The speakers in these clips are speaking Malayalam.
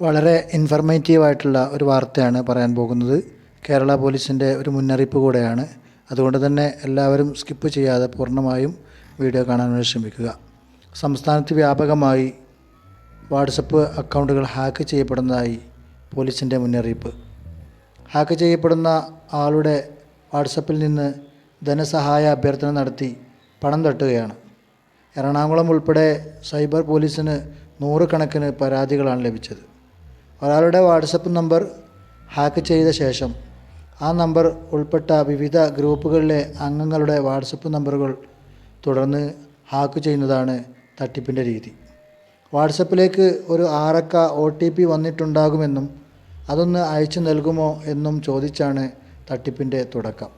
വളരെ ഇൻഫർമേറ്റീവ് ആയിട്ടുള്ള ഒരു വാർത്തയാണ് പറയാൻ പോകുന്നത്. കേരള പോലീസിന്റെ ഒരു മുന്നറിയിപ്പ് കൂടെയാണ്. അതുകൊണ്ട് തന്നെ എല്ലാവരും സ്കിപ്പ് ചെയ്യാതെ പൂർണമായും വീഡിയോ കാണാൻ വേണ്ടി ശ്രമിക്കുക സംസ്ഥാനത്ത് വ്യാപകമായി വാട്സപ്പ് അക്കൗണ്ടുകൾ ഹാക്ക് ചെയ്യപ്പെടുന്നതായി പോലീസിന്റെ മുന്നറിയിപ്പ്. ഹാക്ക് ചെയ്യപ്പെടുന്ന ആളുടെ വാട്സപ്പിൽ നിന്ന് ധനസഹായ അഭ്യർത്ഥന നടത്തി പണം തട്ടുകയാണ്. എറണാകുളം ഉൾപ്പെടെ സൈബർ പോലീസിന് നൂറുകണക്കിന് പരാതികളാണ് ലഭിച്ചത്. ഒരാളുടെ വാട്സപ്പ് നമ്പർ ഹാക്ക് ചെയ്ത ശേഷം ആ നമ്പർ ഉൾപ്പെട്ട വിവിധ ഗ്രൂപ്പുകളിലെ അംഗങ്ങളുടെ വാട്സപ്പ് നമ്പറുകൾ തുടർന്ന് ഹാക്ക് ചെയ്യുന്നതാണ് തട്ടിപ്പിന്റെ രീതി. വാട്സപ്പിലേക്ക് ഒരു ആറക്ക ഒ ടി പി വന്നിട്ടുണ്ടാകുമെന്നും അതൊന്ന് അയച്ചു നൽകുമോ എന്നും ചോദിച്ചാണ് തട്ടിപ്പിന്റെ തുടക്കം.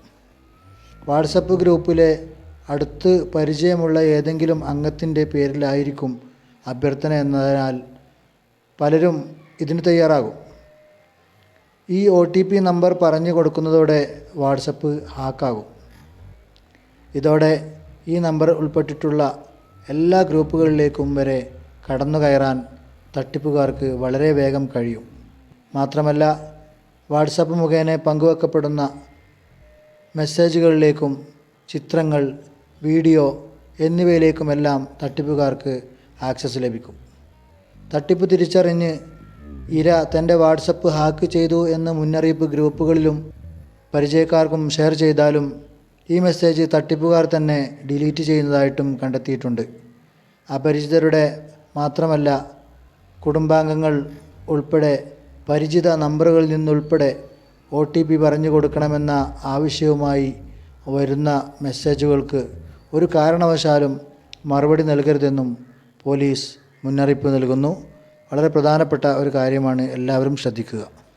വാട്സപ്പ് ഗ്രൂപ്പിലെ അടുത്ത് പരിചയമുള്ള ഏതെങ്കിലും അംഗത്തിന്റെ പേരിലായിരിക്കും അഭ്യർത്ഥന എന്നതിനാൽ പലരും ഇതിന് തയ്യാറാകും. ഈ ഒ ടി പി നമ്പർ പറഞ്ഞു കൊടുക്കുന്നതോടെ വാട്സപ്പ് ഹാക്കാകും. ഇതോടെ ഈ നമ്പർ ഉൾപ്പെട്ടിട്ടുള്ള എല്ലാ ഗ്രൂപ്പുകളിലേക്കും വരെ കടന്നു കയറാൻ തട്ടിപ്പുകാർക്ക് വളരെ വേഗം കഴിയും. മാത്രമല്ല വാട്സപ്പ് മുഖേന പങ്കുവെക്കപ്പെടുന്ന മെസ്സേജുകളിലേക്കും ചിത്രങ്ങൾ വീഡിയോ എന്നിവയിലേക്കുമെല്ലാം തട്ടിപ്പുകാർക്ക് ആക്സസ് ലഭിക്കും. തട്ടിപ്പ് തിരിച്ചറിഞ്ഞ് ഇര തന്റെ വാട്സപ്പ് ഹാക്ക് ചെയ്തു എന്ന മുന്നറിയിപ്പ് ഗ്രൂപ്പുകളിലും പരിചയക്കാർക്കും ഷെയർ ചെയ്താലും ഈ മെസ്സേജ് തട്ടിപ്പുകാർ തന്നെ ഡിലീറ്റ് ചെയ്യുന്നതായിട്ടും കണ്ടെത്തിയിട്ടുണ്ട്. അപരിചിതരുടെ മാത്രമല്ല കുടുംബാംഗങ്ങൾ ഉൾപ്പെടെ പരിചിത നമ്പറുകളിൽ നിന്നുൾപ്പെടെ ഒ ടി പി പറഞ്ഞു കൊടുക്കണമെന്ന ആവശ്യവുമായി വരുന്ന മെസ്സേജുകൾക്ക് ഒരു കാരണവശാലും മറുപടി നൽകരുതെന്നും പോലീസ് മുന്നറിയിപ്പ് നൽകുന്നു. വളരെ പ്രധാനപ്പെട്ട ഒരു കാര്യമാണ് എല്ലാവരും ശ്രദ്ധിക്കുക.